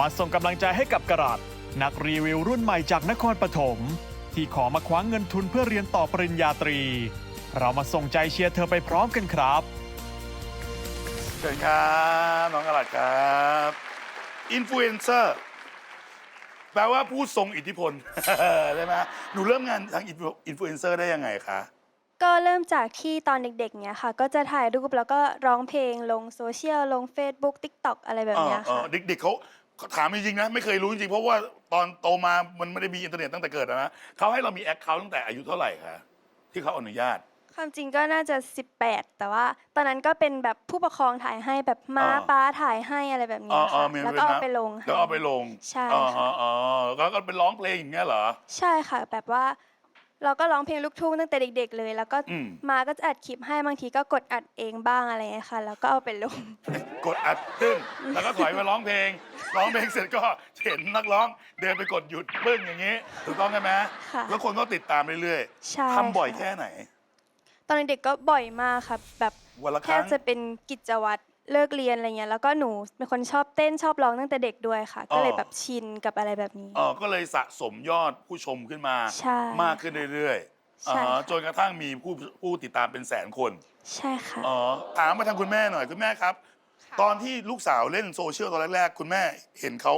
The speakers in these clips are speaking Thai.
มาส่งกำลังใจให้กับกระดาษนักรีวิวรุ่นใหม่จากนครปฐม ที่ขอมาคว้างเงินทุนเพื่อเรียนต่อปริญญาตรี เรามาส่งใจเชียร์เธอไปพร้อมกันครับเชิญครับน้องกระหลัดครับอินฟลูเอนเซอร์แปลว่าผู้ทรงอิทธิพลใช่ไหมหนูเริ่มงานทางอินฟลูเอนเซอร์ได้ยังไงคะก็เริ่มจากที่ตอนเด็กๆ เนี้ยค่ะ ก็จะถ่ายรูปแล้วก็ร้องเพลงลงโซเชียลลง Facebook TikTok อะไรแบบเนี้ยเออค่ะเออเด็กๆเขาเขา ถามจริงๆนะไม่เคยรู้จริงๆเพราะว่าตอนโตมามันไม่ได้มีอินเทอร์เน็ตตั้งแต่เกิดอะนะเขาให้เรามีแอคเคาท์ตั้งแต่อายุเท่าไหร่คะที่เขาอนุญาต ความจริงก็น่าจะ 18 แต่ว่า ตอนนั้นก็เป็นแบบผู้ปกครองถ่ายให้แบบม้าอ๋อป้าถ่ายให้อะไรแบบอ๋เนี้อยอ๋อค่ะมีแล้วก็เอานะ ไปลงให้แล้วเอาไปลงใช่อ๋อค่ะ อ๋อแล้วก็เป็นร้องเพลงอย่างเงี้ยเหรอ ใช่ค่ะ แบบว่า เราก็ร้องเพลงลูกทุ่งตั้งแต่เด็ก ๆ เลย แล้วก็อืม มาก็จะอัดคลิปให้บางทีก็กดอัดเองบ้างอะไรเงี้ยค่ะ แล้วก็เอาไปลง กดอัดตึ้งแล้วก็ถอยมาร้องเพลง ร้องเพลงเสร็จก็เห็นนักร้อง เดินไปกดหยุดปึ้งอย่างนี้ถูกต้องใช่ไหมค่ะ แล้วคนก็ติดตามเรื่อยใช่ๆทำบ่อยค่ะแค่ไหน ตอนเด็กๆก็บ่อยมากค่ะแบบวันละคแทรั้บง จะเป็นกิจวัตร เลิกเรียนอะไรเงี้ยแล้วก็หนูเป็นคนชอบเต้นชอบร้องตั้งแต่เด็กด้วยค่ะ ก็เลยแบบชินกับอะไรแบบนี้ เออก็เลยสะสมยอดผู้ชมขึ้นมา ใช่มากขึ้นเรื่อยๆใช่อ่าค่ะจนกระทั่งมีผู้ผู้ติดตามเป็นแสนคน ใช่ค่ะ อ๋อถามมาทางคุณแม่หน่อยคุณแม่ครับ ตอนที่ลูกสาวเล่นโซเชียลตอนแรกๆ คุณแม่เห็นเขา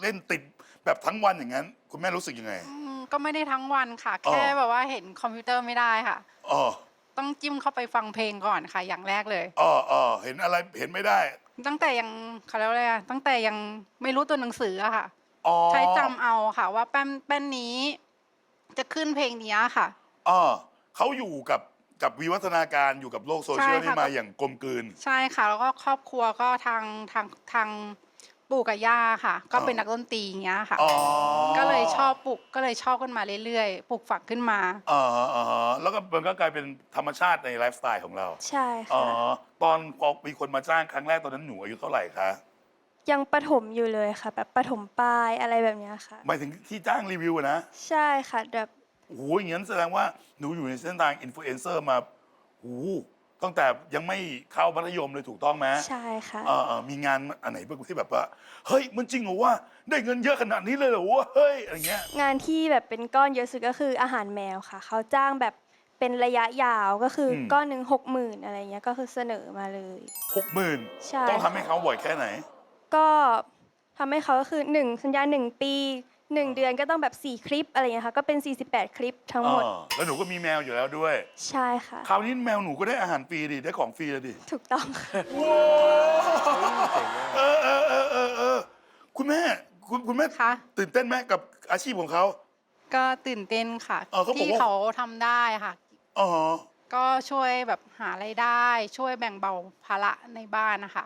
เล่นติดแบบทั้งวันอย่างนั้น คุณแม่รู้สึกยังไง อืมก็ไม่ได้ทั้งวันค่ะอ๋อแค่แบบว่าเห็นคอมพิวเตอร์ไม่ได้ค่ะ อ๋อ ต้องจิ้มเข้าไปฟังเพลงก่อนค่ะ อย่างแรกเลย อ๋ออ๋อเห็นอะไรเห็นไม่ได้ ตั้งแต่ยังเขาเรียกว่าอะไรอะตั้งแต่ยังไม่รู้ตัวหนังสืออะค่ะ อ๋อใช้จำเอาค่ะ ว่าแป้นแป้นนี้ จะขึ้นเพลงเนี้ยค่ะ อ๋อเขาอยู่กับกับวิวัฒนาการอยู่กับโลกโซเชียลใช่นี่ค่ะมาอย่างกลมกลืน ใช่ค่ะ แล้วก็ครอบครัวก็ทางทางทาง ปู่กับย่าค่ะ ก็เป็นนักดนตรีอย่างเงี้ยค่ะ อ๋อก็เลยชอบปลูกก็เลยชอบกันมาเรื่อยๆปลูกฝังขึ้นมา อ๋ออ๋อแล้วก็มันก็กลายเป็นธรรมชาติในไลฟ์สไตล์ของเราใช่อ๋อค่ะ ตอนพอมีคนมาจ้างครั้งแรกตอนนั้นหนูอายุเท่าไหร่คะยังประถมอยู่เลยค่ะ แบบประถมปลายอะไรแบบเนี้ยค่ะ หมายถึงที่จ้างรีวิวอะนะใช่ค่ะแบบโอ้โหอย่างนั้นแสดงว่าหนูอยู่ในเส้นทางอินฟลูเอนเซอร์มาโอ้โห ตั้งแต่ยังไม่เข้ามัธยมเลยถูกต้องไหมใช่ค่ะ เออเออมีงานอันไหนบ้างที่แบบว่า เฮ้ยมันจริงเหรอว่า ได้เงินเยอะขนาดนี้เลยเหรอวะเฮ้ยอะไรเงี้ย งานที่แบบเป็นก้อนเยอะสุดก็คืออาหารแมวค่ะ เขาจ้างแบบเป็นระยะยาวก็คืออม ก้อนหนึ่งหกหมื่นอะไรเงี้ยก็คือเสนอมาเลย หกหมื่นใช่ ต้องทำให้เขาบ่อยแค่ไหน ก็ทำให้เขาก็คือ1สัญญา1ปี 1เดือนก็ต้องแบบ 4 คลิปอะไรเงี้ยค่ะ ก็เป็น 48 คลิปทั้งหมด อ่าแล้วหนูก็มีแมวอยู่แล้วด้วย ใช่ค่ะ คราวนี้แมวหนูก็ได้อาหารฟรีดิ ได้ของฟรีเลยดิ ถูกต้องค่ะ ว้าวเออเออเออเออเออคุณแม่คุณคุณแม่คะ ตื่นเต้นไหมกับอาชีพของเขา ก็ตื่นเต้นค่ะเออเขาบอกที่ว่าเขาทำได้ค่ะ อ๋อ ก็ช่วยแบบหารายได้ ช่วยแบ่งเบาภาระในบ้านนะคะ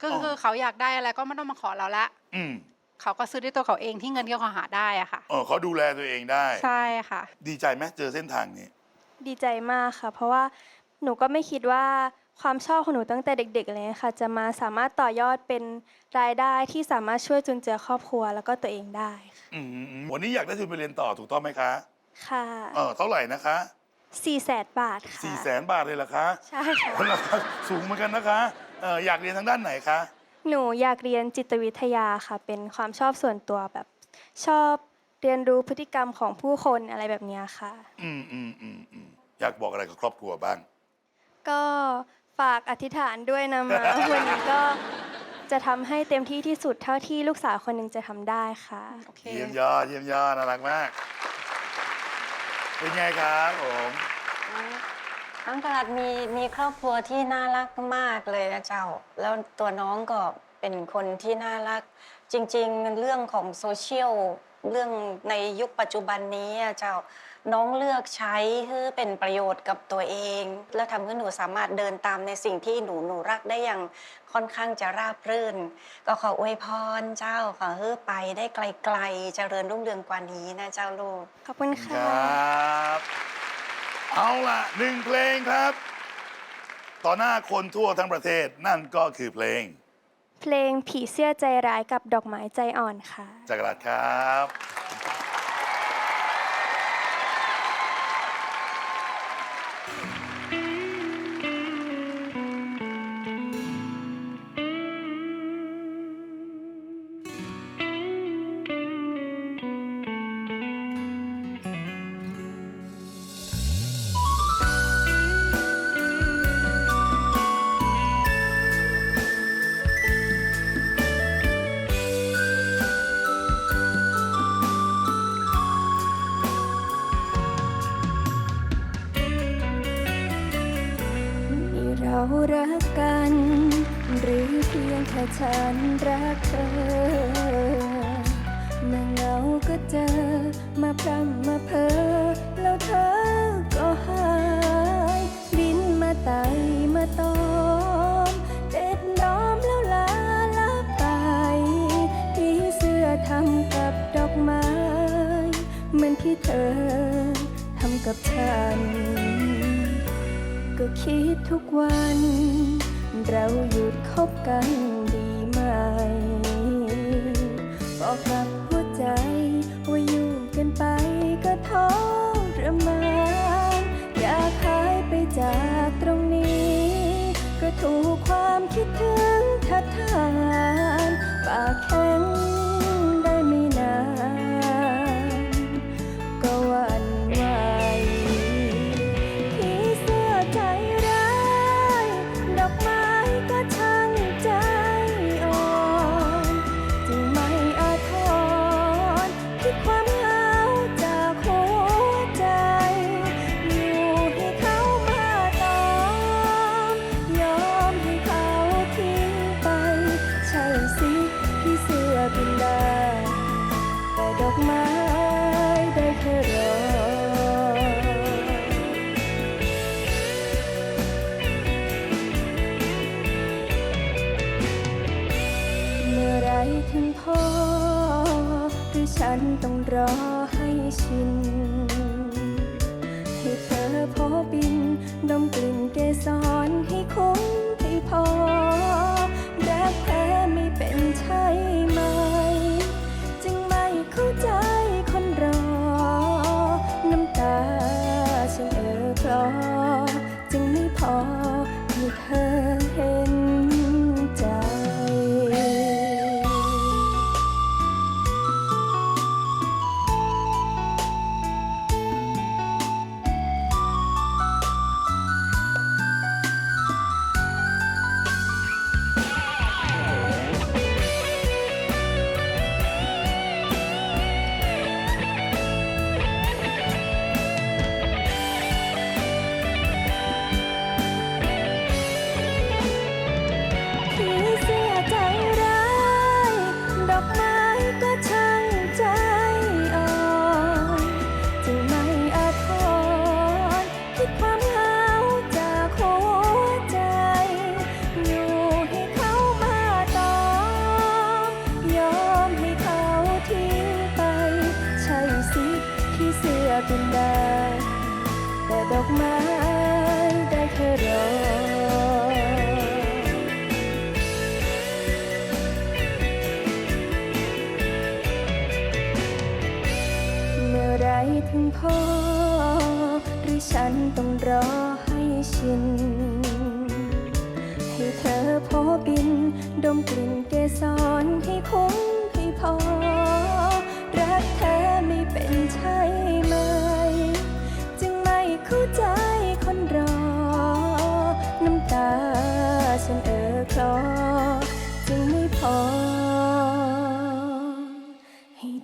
ก็อ๋อ คือเขาอยากได้อะไรก็ไม่ต้องมาขอเราละอืม เขาก็ซื้อด้วยตัวเขาเองที่เงินที่เขาหาได้อะค่ะ เออเขาดูแลตัวเองได้ ใช่ค่ะ ดีใจไหมเจอเส้นทางนี้ ดีใจมากค่ะ เพราะว่าหนูก็ไม่คิดว่าความชอบของหนูตั้งแต่เด็กๆเลยค่ะ จะมาสามารถต่อยอดเป็นรายได้ที่สามารถช่วยจุนเจือครอบครัวแล้วก็ตัวเองได้ค่ะอืมอืมอืมวันนี้อยากได้ทุนไปเรียนต่อถูกต้องไหมคะค่ะเออเท่าไหร่นะคะสี่แสนบาทค่ะสี่แสนบาทเลยเหรอคะใช่ค่ะ ราคาสูงเหมือนกันนะคะเอออยากเรียนทางด้านไหนคะ หนูอยากเรียนจิตวิทยาค่ะ เป็นความชอบส่วนตัวแบบ ชอบเรียนรู้พฤติกรรมของผู้คนอะไรแบบเนี้ยค่ะ อืมอืมอืมอืมอยากบอกอะไรกับครอบครัวบ้าง ก็ฝากอธิษฐานด้วยนะมา วันนี้ก็จะทำให้เต็มที่ที่สุดเท่าที่ลูกสาวคนหนึ่งจะทำได้ค่ะ โอเค เยี่ยมยอดเยี่ยมยอดน่ารักมาก เป็นไงครับผม น้องกระดัดมีมีครอบครัวที่น่ารักมากเลยนะเจ้า แล้วตัวน้องก็เป็นคนที่น่ารัก จริง ๆ เรื่องของโซเชียลเรื่องในยุคปัจจุบันนี้อะเจ้าน้องเลือกใช้ให้เป็นประโยชน์กับตัวเอง แล้วทำให้หนูสามารถเดินตามในสิ่งที่หนูหนูรักได้อย่างค่อนข้างจะราบรื่น ก็ขออวยพรเจ้าขอให้ไปได้ไกลๆเจริญรุ่งเรืองกว่านี้นะเจ้าลูก ขอบคุณคค่ะ รับ เอาล่ะหนึ่งเพลงครับ ต่อหน้าคนทั่วทั้งประเทศนั่นก็คือเพลง เพลงผีเสื้อใจร้ายกับดอกไม้ใจอ่อนค่ะจากกระดาษครับ ฉันรักเธอเมื่อเหงาก็เจอ มาพรำมาเพ้อแล้วเธอก็หาย บินมาไตมาตอมเด็ดล้อมแล้วลาลับไปที่เสื้อทำกับดอกไม้ เหมือนที่เธอทำกับฉัน ก็คิดทุกวัน เราหยุดคบกัน ก็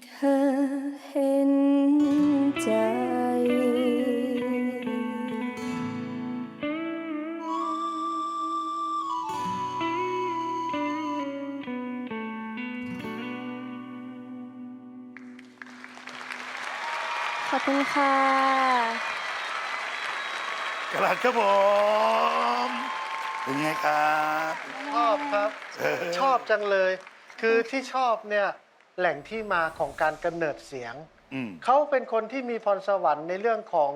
เธอเห็นใจ ขอบคุณค่ะ กระดาษครับผมเป็นไงครับ ชอบครับเออชอบจังเลย คือที่ชอบเนี่ย แหล่งที่มาของการกำเนิดเสียง อืม เขาเป็นคนที่มีพรสวรรค์ในเรื่องของ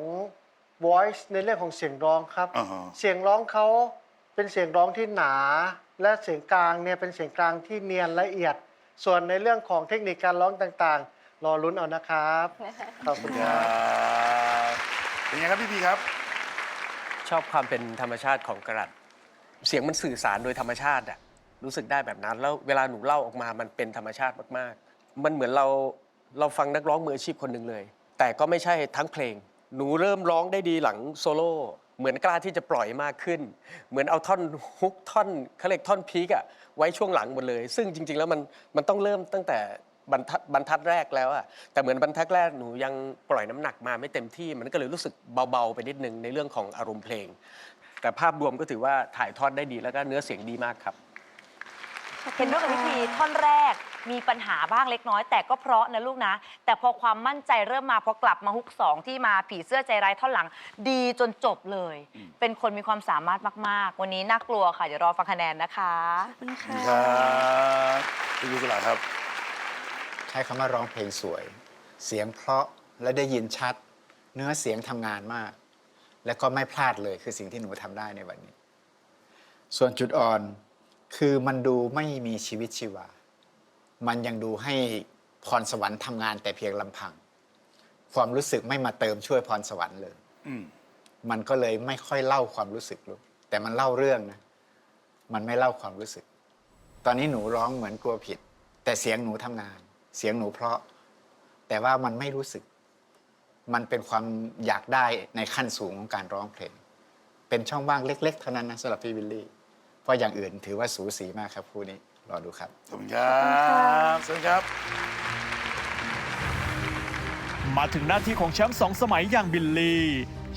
voice ในเรื่องของเสียงร้องครับ อ่าฮะ เสียงร้องเขาเป็นเสียงร้องที่หนา และเสียงกลางเนี่ยเป็นเสียงกลางที่เนียนละเอียด ส่วนในเรื่องของเทคนิคการร้องต่างๆ รอลุ้นเอานะครับขอบคุณคครัรับบเป็นไงครับพี่พีครับ ชอบความเป็นธรรมชาติของกระดัษเสียงมันสื่อสารโดยธรรมชาติอะรู้สึกได้แบบนั้น แล้วเวลาหนูเล่าออกมามันเป็นธรรมชาติมากๆ มันเหมือนเราเราฟังนักร้องมืออาชีพคนหนึ่งเลย แต่ก็ไม่ใช่ทั้งเพลง หนูเริ่มร้องได้ดีหลังโซโล่เหมือนกล้าที่จะปล่อยมากขึ้น เหมือนเอาท่อนฮุกท่อนเขาเรียกท่อนพีกอะไว้ช่วงหลังหมดเลย ซึ่งจริง ๆ แล้วมันมันต้องเริ่มตั้งแต่บรรทัดบรรทัดแรกแล้วอะแต่เหมือนบรรทัดแรกหนูยังปล่อยน้ำหนักมาไม่เต็มที่ มันก็เลยรู้สึกเบาๆไปนิดนึงในเรื่องของอารมณ์เพลง แต่ภาพรวมก็ถือว่าถ่ายทอดได้ดีแล้วก็เนื้อเสียงดีมากครับ เห็นด้วยกับพิธีท่อนแรกมีปัญหาบ้างเล็กน้อย แต่ก็เพราะนะลูกนะ แต่พอความมั่นใจเริ่มมาพอกลับมาฮุกสองที่มาผีเสื้อใจร้ายท่อนหลัง ดีจนจบเลย เป็นคนมีความสามารถมาก ๆ วันนี้น่ากลัวค่ะ เดี๋ยวรอฟังคะแนนนะคะขอบคุณค่ะครับพี่กุศลาครับ ใช้คำว่าร้องเพลงสวย เสียงเพราะและได้ยินชัด เนื้อเสียงทำงานมาก และก็ไม่พลาดเลยคือสิ่งที่หนูทำได้ในวันนี้ ส่วนจุดอ่อน คือมันดูไม่มีชีวิตชีวา มันยังดูให้พรสวรรค์ทำงานแต่เพียงลำพัง ความรู้สึกไม่มาเติมช่วยพรสวรรค์เลยอืมมันก็เลยไม่ค่อยเล่าความรู้สึกลูกแต่มันเล่าเรื่องนะ มันไม่เล่าความรู้สึก ตอนนี้หนูร้องเหมือนกลัวผิด แต่เสียงหนูทำงาน เสียงหนูเพราะ แต่ว่ามันไม่รู้สึก มันเป็นความอยากได้ในขั้นสูงของการร้องเพลง เป็นช่องว่างเล็ก ๆ เท่านั้นนะสำหรับพี่วิลลี่ เพราะอย่างอื่นถือว่าสูสีมากครับคู่นี้รอดูครับ ขอบคุณครับเชิญครับ มาถึงหน้าที่ของแชมป์สองสมัยอย่างบิลลี่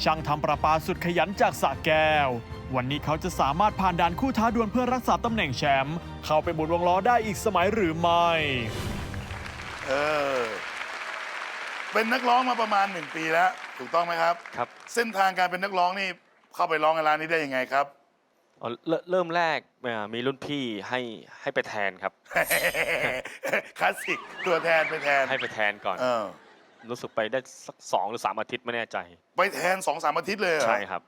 ช่างทำประปาสุดขยันจากสระแก้ว วันนี้เขาจะสามารถผ่านด่านคู่ท้าดวลเพื่อรักษาตำแหน่งแชมป์เข้าไปบุนวงล้อได้อีกสมัยหรือไม่ เออ เป็นนักร้องมาประมาณหนึ่งปีแล้ว ถูกต้องไหมครับ ครับ เส้นทางการเป็นนักร้องนี่เข้าไปร้องในร้านนี้ได้ยังไงครับ อ๋อเริ่มเริ่มแรกเอ่อมีรุ่นพี่ให้ให้ไปแทนครับ คลาสสิกตัวแทนไปแทนให้ไปแทนก่อน เออรู้สึกไปได้สักสองหรือสามอาทิตย์ไม่แน่ใจ ไปแทนสองสามอาทิตย์เลยเหรอใช่ครับ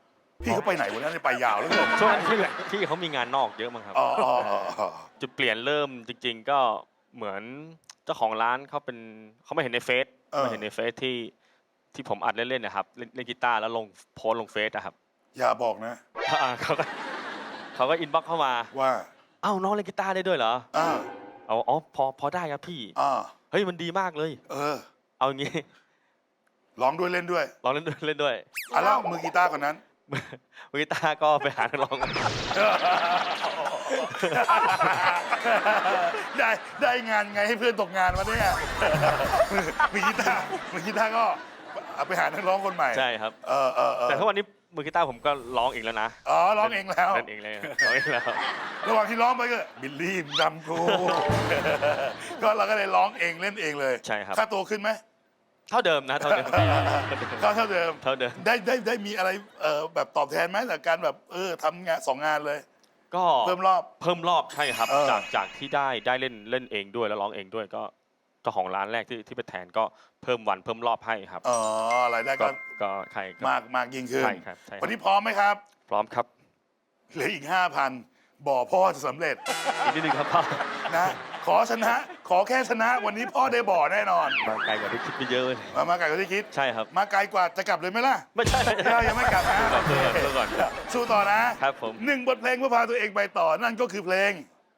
พี่เขาไปไหนวันนั้นไปยาวแล้วเหรอช่วงนั้นที่ที่เขามีงานนอกเยอะมั้งครับ อ๋ออ๋ออ๋ออ๋อจุดเปลี่ยนเริ่มจริง ๆ ก็เหมือนเจ้าของร้านเขาเป็นเขาไม่เห็นในเฟซไม่เห็นในเฟซที่ที่ผมอัดเล่นๆนะครับเล่นเล่นกีตาร์แล้วลงโพสต์ลงเฟซนะครับอย่าบอกนะ อ่าเขาก็ เขาก็อินบ็อกเข้ามา ว่าอ้าวน้องเล่นกีตาร์ได้ด้วยเหรอ อ่าเอาอ๋อพอพอได้ครับพี่ อ่าเฮ้ยมันดีมากเลย เออเอาอย่างงี้ ร้องด้วยเล่นด้วยลองเล่นด้วยเล่นด้วยอะแล้วมือกีตาร์คนนั้น มือมือกีตาร์ก็ไปหานักร้อง ได้ได้งานไงให้เพื่อนตกงานวะเนี่ยมือกีตาร์มือกีตาร์ก็เอาไปหานักร้องคนใหม่ใช่ครับ เออเออเออแต่ทุกวันนี้ มือกีตาร์ผมก็ร้องเองแล้วนะอ๋อร้องเองแล้ว เล่นเองเลยครับร้องเองแล้ว ระหว่างที่ร้องไปก็บิลลี่ดำกู ก็เราก็เลยร้องเองเล่นเองเลยใช่ครับ ค่าตัวขึ้นไหมเท่าเดิมนะเท่าเดิมก็เท่าเดิมเท่าเดิม ได้ได้ได้มีอะไรเอ่อแบบตอบแทนไหมจากการแบบเออทำงานสองงานเลย ก็เพิ่มรอบ เพิ่มรอบใช่ครับ เออ จากจากที่ได้ได้เล่นเล่นเองด้วยแล้วร้องเองด้วยก็ เจ้าของร้านแรกที่ที่ไปแทนก็เพิ่มวันเพิ่มรอบให้ครับ อ๋อรายได้ก็ก็ก็ใช่ครับมากมากยิ่งขึ้นใช่ครับใช่ครับวันนี้พร้อมไหมครับพร้อมครับเหลืออีกห้าพันบ่อพ่อจะสำเร็จอีกนิดนึงครับพ่อนะขอชนะ ขอแค่ชนะ วันนี้พ่อได้บ่อแน่นอน มาไกลกว่าที่คิดไปเยอะเลยมามาไกลกว่าที่คิด ใช่ครับ มาไกลกว่าจะกลับเลยไหมล่ะไม่ใช่ไม่ใช่ เรายังไม่กลับนะก่อนเพื่อนเพื่อนก่อนสู้ต่อนะครับผม หนึ่งบทเพลงเพื่อพาตัวเองไปต่อนั่นก็คือเพลง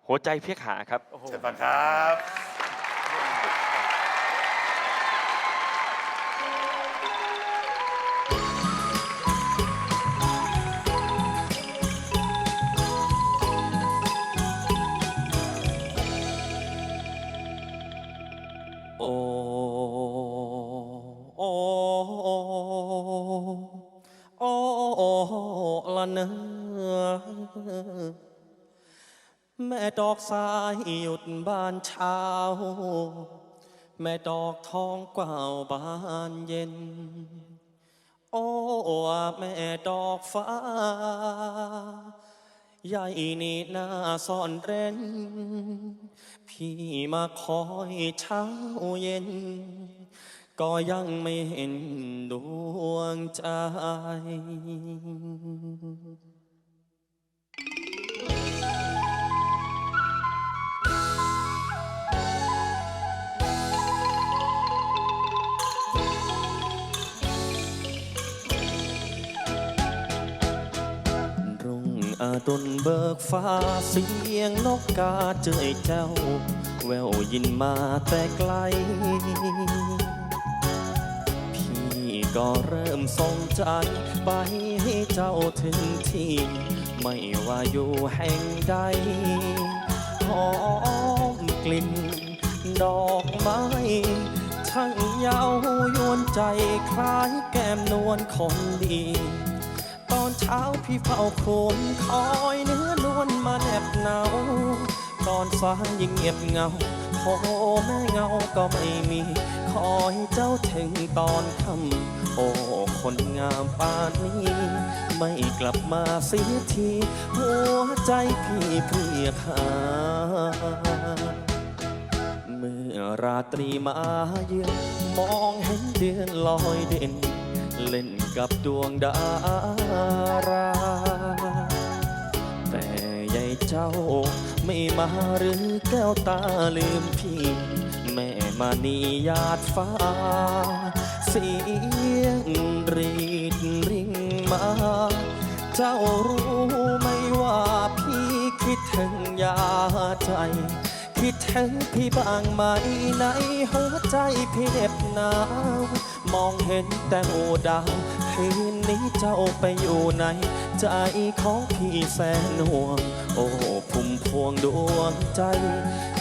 หัวใจเพียกหาครับ เชิญฟังครับ ดอกสายหยุดบานเช้า แม่ดอกทองกว่าวบานเย็น โอ้แม่ดอกฟ้าใหญ่นี่หน้าซ่อนเร้น พี่มาคอยเช้าเย็น ก็ยังไม่เห็นดวงใจ ดุลเบิกฟ้าเสียงนกกาเจยเจ้า แววยินมาแต่ไกล พี่ก็เริ่มสงใจไปให้เจ้าถึงที่ ไม่ว่าอยู่แห่งใดหอมกลิ่น ดอกไม้ช่างเยาวยวนใจคล้ายแก้มนวลคนดี เช้าพี่เฝ้าโคนคอยเนื้อนวลมาแนบหนาวก็อนฟ้ายิ่งเงียบเงาพ่อแม่เงาก็ไม่มี คอยเจ้าถึงตอนค่ำโอ้คนงามป่านนี้ ไม่กลับมาเสียที หัวใจพี่เพียคาเมื่อราตรีมาเยือนมองเห็นเดือนลอยเด่น เล่นกับดวงดารา แต่ยายเจ้าไม่มาหรือแก้วตาลืมพี่แม่มานียาดฟ้า เสียงรีดริ่งมา เจ้ารู้ไหมว่าพี่คิดถึงยาใจคิดถึงพี่บ้างไหมในหัวใจพี่เหน็บหนาว มองเห็นแต่โอดาวคืนนี้เจ้าไปอยู่ไหน ใจของพี่แสนห่วง โอ้พุ่มพวงดวงใจ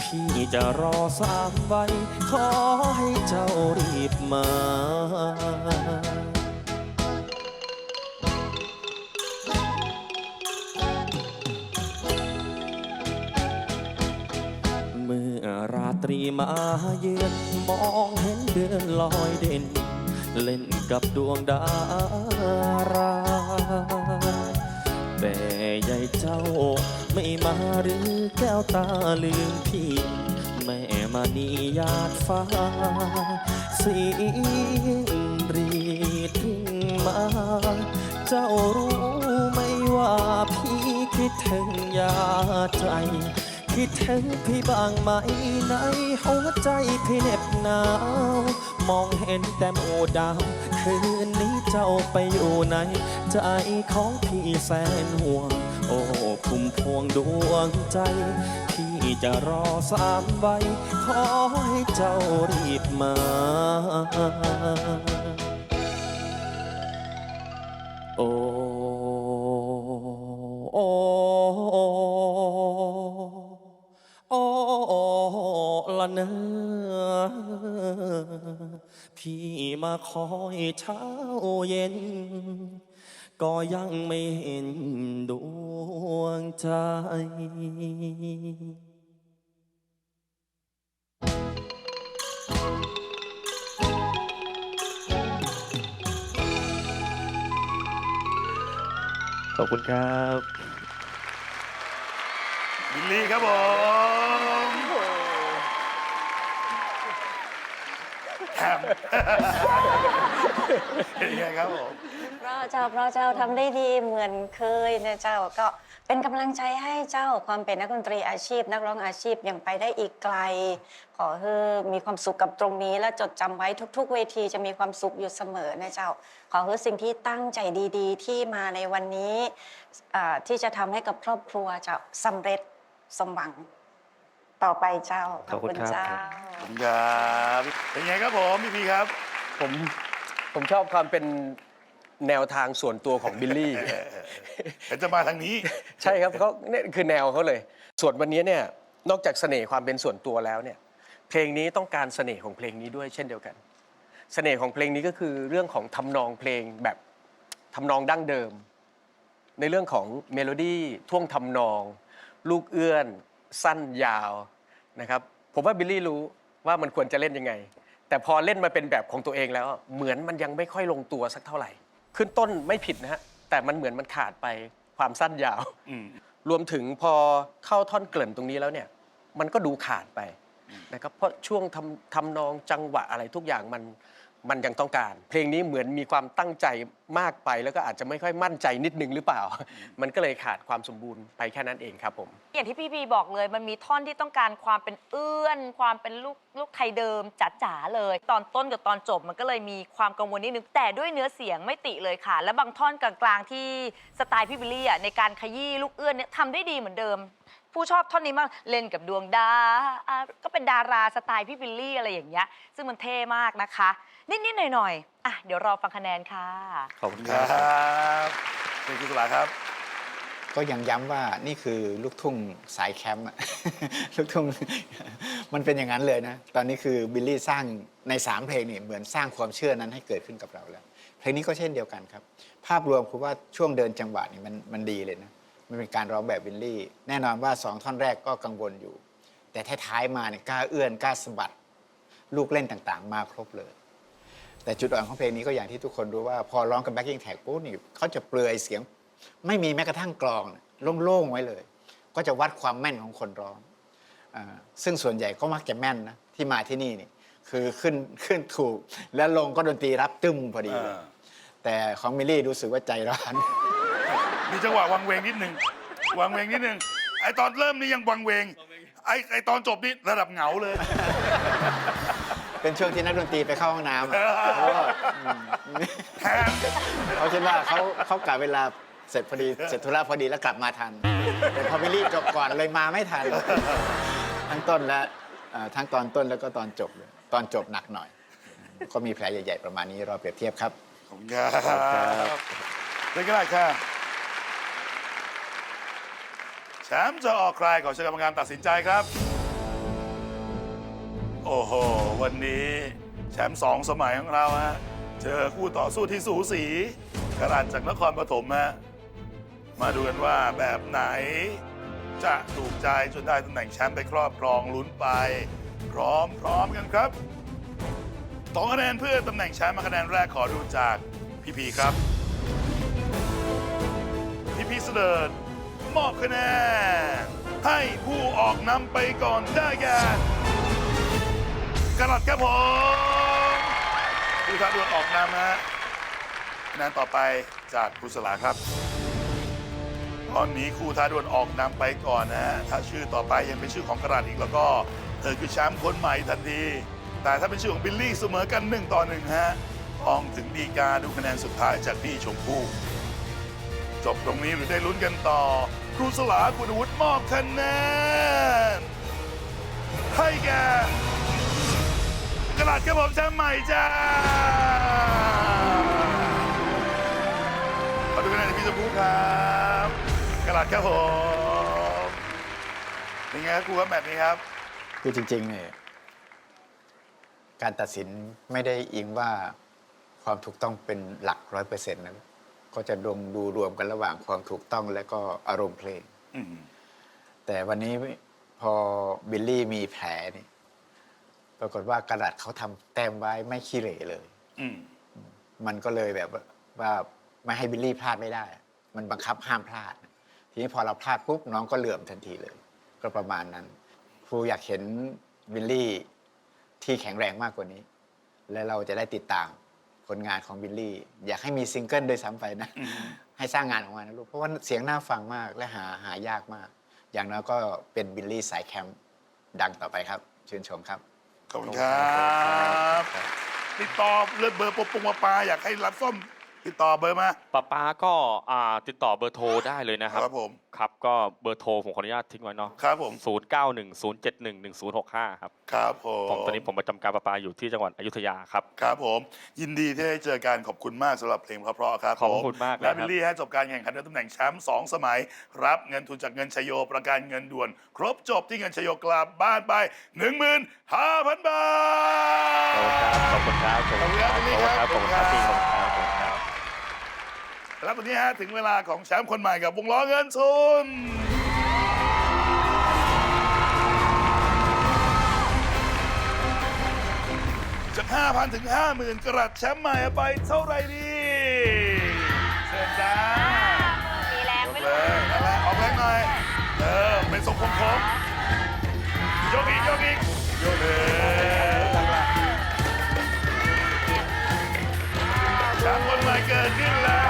พี่จะรอสามไว้ขอให้เจ้ารีบมาเมื่อราตรีมาเยือนมองเห็นเดือนลอยเด่น เล่นกับดวงดาราแต่ยายเจ้าไม่มาหรือแก้วตาลืมพี่แม่มานียาดฟ้า สียงรีดริ่งมา เจ้ารู้ไหมว่าพี่คิดถึงยาใจคิดถึงพี่บ้างไหมในหัวใจพี่เหน็บหนาว มองเห็นแต่โมดาวคืนนี้เจ้าไปอยู่ไหนใจของพี่แสนห่วง โอ้พุ่มพวงดวงใจพี่จะรอสามใบขอให้เจ้ารีบมาโอ้ พี่มาคอยเช้าเย็น ก็ยังไม่เห็นดวงใจขอบคุณครับบิลลี่ครับผม แถมเป็นไงครับผมเพราะเจ้าเพราะเจ้าทำได้ดีเหมือนเคยนะเจ้าก็เป็นกำลังใจให้เจ้าความเป็นนักดนตรีอาชีพ นักร้องอาชีพยังไปได้อีกไกล ขอให้มีความสุขกับตรงนี้ และจดจำไว้ทุก ๆ เวทีจะมีความสุขอยู่เสมอนะเจ้า ขอให้สิ่งที่ตั้งใจดีๆ ที่มาในวันนี้อ่าที่จะทำให้กับครอบครัวเจ้าสำเร็จสมหวัง ต่อไปเจ้าขอบคุณครับ เจ้าขอบคุณครับเป็นไงครับผมพี่พีครับ ผมผมชอบความเป็นแนวทางส่วนตัวของบิลลี่เดี๋ยวจะมาทางนี้ ใช่ครับเขาเนี่ยคือแนวเขาเลย ส่วนวันนี้เนี่ยนอกจากเสน่ห์ความเป็นส่วนตัวแล้วเนี่ยเพลงนี้ต้องการเสน่ห์ของเพลงนี้ด้วยเช่นเดียวกัน เสน่ห์ของเพลงนี้ก็คือเรื่องของทำนองเพลงแบบทำนองดั้งเดิม ในเรื่องของเมโลดี้ท่วงทำนอง ลูกเอื้อน สั้นยาวนะครับผมว่าบิลลี่รู้ว่ามันควรจะเล่นยังไง แต่พอเล่นมาเป็นแบบของตัวเองแล้ว เหมือนมันยังไม่ค่อยลงตัวสักเท่าไหร่ ขึ้นต้นไม่ผิดนะฮะแต่มันเหมือนมันขาดไปความสั้นยาวอืมรวมถึงพอเข้าท่อนเกริ่นตรงนี้แล้วเนี่ย มันก็ดูขาดไปนะครับเพราะช่วงทำทำนองจังหวะอะไรทุกอย่างมัน มันยังต้องการ เพลงนี้เหมือนมีความตั้งใจมากไป แล้วก็อาจจะไม่ค่อยมั่นใจนิดนึงหรือเปล่า มันก็เลยขาดความสมบูรณ์ไปแค่นั้นเองครับผม อย่างที่พี่บีบอกเลยมันมีท่อนที่ต้องการความเป็นเอื้อน ความเป็นลูกลูกไทยเดิมจ๋าๆเลย ตอนต้นกับตอนจบมันก็เลยมีความกังวลนิดนึงแต่ด้วยเนื้อเสียงไม่ติเลยค่ะ และบางท่อนกลางๆที่สไตล์พี่บิลลี่อะในการขยี้ลูกเอื้อนเนี่ยทำได้ดีเหมือนเดิม ผู้ชอบท่อนนี้มากเล่นกับดวงดาอะก็เป็นดาราสไตล์พี่บิลลี่อะไรอย่างเงี้ย ซึ่งมันเท่มากนะคะ นิดๆหน่อยๆอะเดี๋ยวรอฟังคะแนนค่ะ ขอบคุณคครัรับบเป็นคุณสลาครับ ก็ยังย้ำว่านี่คือลูกทุ่งสายแคมป์อะ ลูกทุ่ง มันเป็นอย่างนั้นเลยนะ ตอนนี้คือบิลลี่สร้างในสามเพลงนี่เหมือนสร้างความเชื่อนั้นให้เกิดขึ้นกับเราแล้ว เพลงนี้ก็เช่นเดียวกันครับ ภาพรวมคือว่าช่วงเดินจังหวะนี่มันมันดีเลยนะ มันเป็นการร้องแบบบิลลี่ แน่นอนว่าสองท่อนแรกก็กังวลอยู่ แต่ท้ายๆมาเนี่ยกล้าเอื้อนกล้าสะบัด ลูกเล่นต่างๆ มาครบเลย แต่จุดอ่อนของเพลงนี้ก็อย่างที่ทุกคนรู้ว่าพอร้องกับแบ็กกิ้งแท็กปุ๊บนี่เขาจะเปลือยเสียง ไม่มีแม้กระทั่งกลองเนี่ยโล่งๆไว้เลย ก็จะวัดความแม่นของคนร้องอาซึ่งส่วนใหญ่ก็มักจะแม่นนะที่มาที่นี่นี่คือขึ้นขึ้นถูก แล้วลงก็ดนตรีรับตึ้มพอดีเลยอ่าแต่ของมิลลี่รู้สึกว่าใจร้อน มีจังหวะวังเวงนิดหนึ่งวังเวงนิดหนึ่งไอตอนเริ่มนี่ยังวังเวง ไอไอตอนจบนี่ระดับเหงาเลย เป็นช่วงที่นักดนตรีไปเข้าห้องน้ำอะเพราะว่าอืมแทนเขาคิดว่าเขาเขากะเวลาเสร็จพอดีเสร็จธุระพอดีแล้วกลับมาทัน แต่พอมิลลี่จบก่อนเลยมาไม่ทัน ทั้งต้นและเอ่อทั้งตอนต้นแล้วก็ตอนจบเลยตอนจบหนักหน่อย ก็มีแผลใหญ่ ๆ ประมาณนี้รอเปรียบเทียบครับ ขอบคุณครับขอบคุณครับเลยก็ได้ค่ะ แชมป์จะออกใครขอเชิญกรรมการตัดสินใจครับ โอ้โห วันนี้แชมป์สองสมัยของเราฮะ เจอคู่ต่อสู้ที่สูสีกระดานจากนครปฐมฮะ มาดูกันว่าแบบไหน จะถูกใจจนได้ตำแหน่งแชมป์ไปครอบครองลุ้นไป พร้อมพร้อมกันครับสองคะแนนเพื่อตำแหน่งแชมป์มาคะแนนแรกขอดูจากพี่พีครับ พี่พีเสดิร์ มอบคะแนนให้ผู้ออกนำไปก่อนได้แก่กระดครับผมผู้ท้าดวลออกนำนะฮะคะแนนต่อไปจากครูสลาครับ ตอนนี้คู่ท้าดวลออกนำไปก่อนนะฮะถ้าชื่อต่อไปยังเป็นชื่อของกระดอีกแล้วก็เธอคือแชมป์คนใหม่ทันที แต่ถ้าเป็นชื่อของบิลลี่เสมอกัน1ต่อ1ฮะต้องถึงดีกาดูคะแนนสุดท้ายจากพี่ชมพู่ จบตรงนี้หรือได้ลุ้นกันต่อ ครูสลาคุณวุฒิมอบคะแนนให้แกกระดาษกระบอกแชมป์ใหม่จ้าขอดูคะแนนจากพี่ชมพู่ครับกระดาษครับผมเป็นไงครับครูครับแบบนี้ครับ คือจริงๆเนี่ยการตัดสินไม่ได้อิงว่าความถูกต้องเป็นหลักร้อยเปอร์เซ็นต์นะ ก็จะดงดูรวมกันระหว่างความถูกต้องและก็อารมณ์เพลง อืมแต่วันนี้พอบิลลี่มีแผลนี่ปรากฏว่ากระดาษเขาทำแต้มไว้ไม่ขี้เหร่เลย อืมมันก็เลยแบบว่าว่าไม่ให้บิลลี่พลาดไม่ได้ มันบังคับห้ามพลาด ทีนี้พอเราพลาดปุ๊บน้องก็เหลื่อมทันทีเลย ก็ประมาณนั้น ครูอยากเห็นบิลลี่ที่แข็งแรงมากกว่านี้ และเราจะได้ติดตาม ผลงานของบิลลี่ อยากให้มีซิงเกิลด้วยซ้ำไปนะอืมให้สร้างงานออกมานะลูก เพราะว่าเสียงน่าฟังมากและหาหายากมาก อย่างน้อยก็เป็นบิลลี่สายแคมป์ดังต่อไปครับ ชื่นชมครับ ขอบคุณครับ ติดต่อเลือเบอร์ปปุงปปาอยากให้รับส้ม ติดต่อเบอร์มา ป้าป้าก็อ่าติดต่อเบอร์โทรได้เลยนะครับ ครับผม ครับก็เบอร์โทรผมขออนุญาตทิ้งไว้เนาะครับผม0 9 1 0 7 1 1 0 6 5ครับ ครับผมผมตอนนี้ผมประจำการประปาอยู่ที่จังหวัดอยุธยาครับ ครับผม ยินดีที่ได้เจอกันขอบคุณมากสำหรับเพลงเพราะๆครับขอบผมคุณมากเลยและครับ บิลลี่ฮะจบการแข่งขันด้วยตำแหน่งแชมป์สองสมัย รับเงินทุนจากเงินชยโยประกันเงินด่วน ครบจบที่เงินชยโยกลับบ้านไป15,000บาท ขอบคุณครับ ขอบคุณครับ ขอบคุณครับขอบคุณครับ ขอบคุณครับพี่ขอบคุณครับขอบคุณครับ แล้ววันนี้ฮะถึงเวลาของแชมป์คนใหม่กับวงล้อเงินทุนจาก 5,000 ถึง 50,000 กระดัษแชมป์ใหม่เอาไปเท่าไหร่ดีเชิญจ้ามีแรงยไหมกเลลูกยนั่นแหละออกแรงหน่อยเออเป็นทรงโค้งๆยกอีกยกอีกยกเลยแชมป์คนใหม่เกิดขึ้นแล้ว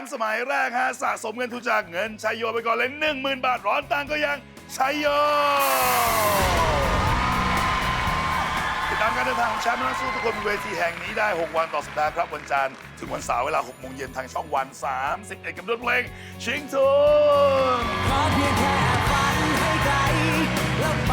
มป์สมัยแรกฮะสะสมเงินทุนจากเงินชัยโยไปก่อนเลย1 0,000 บาท ร้อนตังก็ยังชัยโย ติดตามการเดินทางของแชมป์นักสู้ทุกคนบนเวทีแห่งนี้ได้ 6 วันต่อสัปดาห์ครับ วันจันทร์ถึงวันเสาร์เวลา6โมงเย็นทางช่องวัน 31กับด้วยเพลงชิงทุน ขอเพียงแค่ฝันให้ไกลแล้วไป